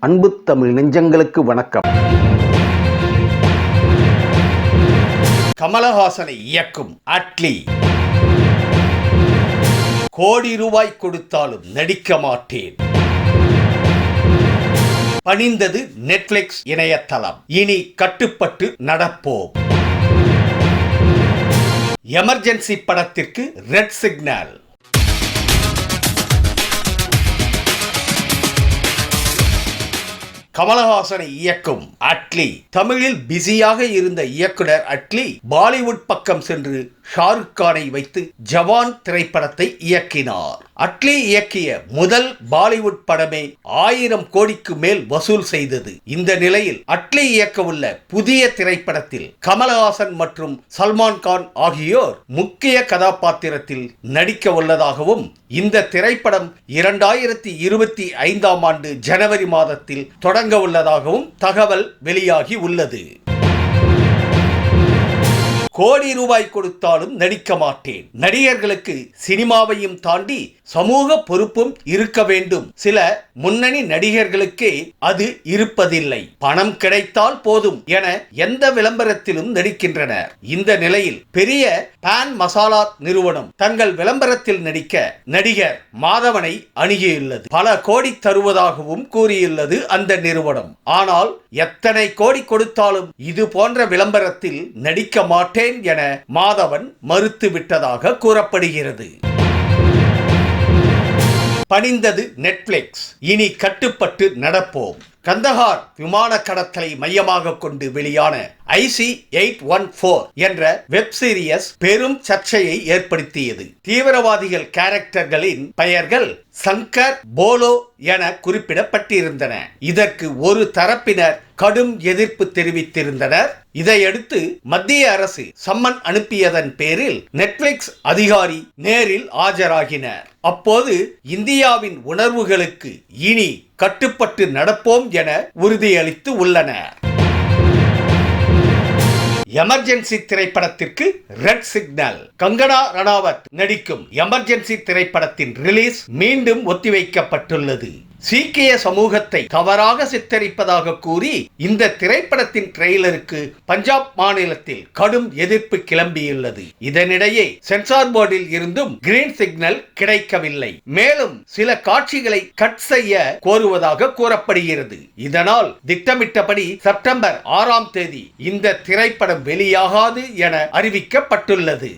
அன்பு தமிழ் நெஞ்சங்களுக்கு வணக்கம். கமலஹாசனை இயக்கும் அட்லி. கோடி ரூபாய் கொடுத்தாலும் நடிக்க மாட்டேன். பணிந்தது நெட்ஃபிளிக்ஸ் இணையதளம். இனி கட்டுப்பட்டு நடப்போம். எமர்ஜென்சி படத்திற்கு ரெட் சிக்னல். கமலஹாசனை இயக்கும் அட்லி. தமிழில் பிஸியாக இருந்த இயக்குனர் அட்லி பாலிவுட் பக்கம் சென்று ஷாருக் கானை வைத்து ஜவான் திரைப்படத்தை இயக்கினார். அட்லி இயக்கிய முதல் பாலிவுட் படமே ஆயிரம் கோடிக்கு மேல் வசூல் செய்தது. இந்த நிலையில் அட்லி இயக்கவுள்ள புதிய திரைப்படத்தில் கமலஹாசன் மற்றும் சல்மான் கான் ஆகியோர் முக்கிய கதாபாத்திரத்தில் நடிக்க உள்ளதாகவும் இந்த திரைப்படம் இரண்டாயிரத்தி இருபத்தி ஐந்தாம் ஆண்டு ஜனவரி மாதத்தில் தொடங்க உள்ளதாகவும் தகவல் வெளியாகி உள்ளது. கோடி ரூபாய் கொடுத்தாலும் நடிக்க மாட்டேன். நடிகர்களுக்கு சினிமாவையும் தாண்டி சமூக பொறுப்பும் இருக்க வேண்டும். சில முன்னணி நடிகர்களுக்கே அது இருப்பதில்லை. பணம் கிடைத்தால் போதும் என எந்த விளம்பரத்திலும் நடிக்கின்றனர். இந்த நிலையில் பெரிய பான் மசாலா நிறுவனம் தங்கள் விளம்பரத்தில் நடிக்க நடிகர் மாதவனை அணுகியுள்ளது. பல கோடி தருவதாகவும் கூறியுள்ளது அந்த நிறுவனம். ஆனால் எத்தனை கோடி கொடுத்தாலும் இது போன்ற விளம்பரத்தில் நடிக்க மாட்டேன் என மாதவன் மறுத்துவிட்டதாக கூறப்படுகிறது. பணிந்தது நெட்ஃபிளிக்ஸ் இனி கட்டுப்பட்டு நடப்போம். கந்தஹார் விமான கடத்தலை மையமாக கொண்டு வெளியான ஐசி எயிட் ஒன் போர் என்ற வெப் சீரியஸ் பெரும் சர்ச்சையை ஏற்படுத்தியது. தீவிரவாதிகள் கேரக்டர்களின் பெயர்கள் சங்கர் போலோ என குறிப்பிடப்பட்டிருந்தன. இதற்கு ஒரு தரப்பினர் கடும் எதிர்ப்பு தெரிவித்திருந்தனர். இதையடுத்து மத்திய அரசு சம்மன் அனுப்பியதன் பேரில் நெட்ஃபிளிக்ஸ் அதிகாரி நேரில் ஆஜராகினர். அப்போது இந்தியாவின் உணர்வுகளுக்கு இனி கட்டுப்பட்டு நடப்போம் என உறுதியளித்து உள்ளனர். எமர்ஜென்சி திரைப்படத்திற்கு ரெட் சிக்னல். கங்கனா ரணாவத் நடிக்கும் எமர்ஜென்சி திரைப்படத்தின் ரிலீஸ் மீண்டும் ஒத்திவைக்கப்பட்டுள்ளது. சீக்கிய சமூகத்தை தவறாக சித்தரிப்பதாக கூறி இந்த திரைப்படத்தின் ட்ரெய்லருக்கு பஞ்சாப் மாநிலத்தில் கடும் எதிர்ப்பு கிளம்பியுள்ளது. இதனிடையே சென்சார் போர்டில் இருந்தும் கிரீன் சிக்னல் கிடைக்கவில்லை. மேலும் சில காட்சிகளை கட் செய்ய கோருவதாக கூறப்படுகிறது. இதனால் திட்டமிட்டபடி செப்டம்பர் ஆறாம் தேதி இந்த திரைப்படம் வெளியாகாது என அறிவிக்கப்பட்டுள்ளது.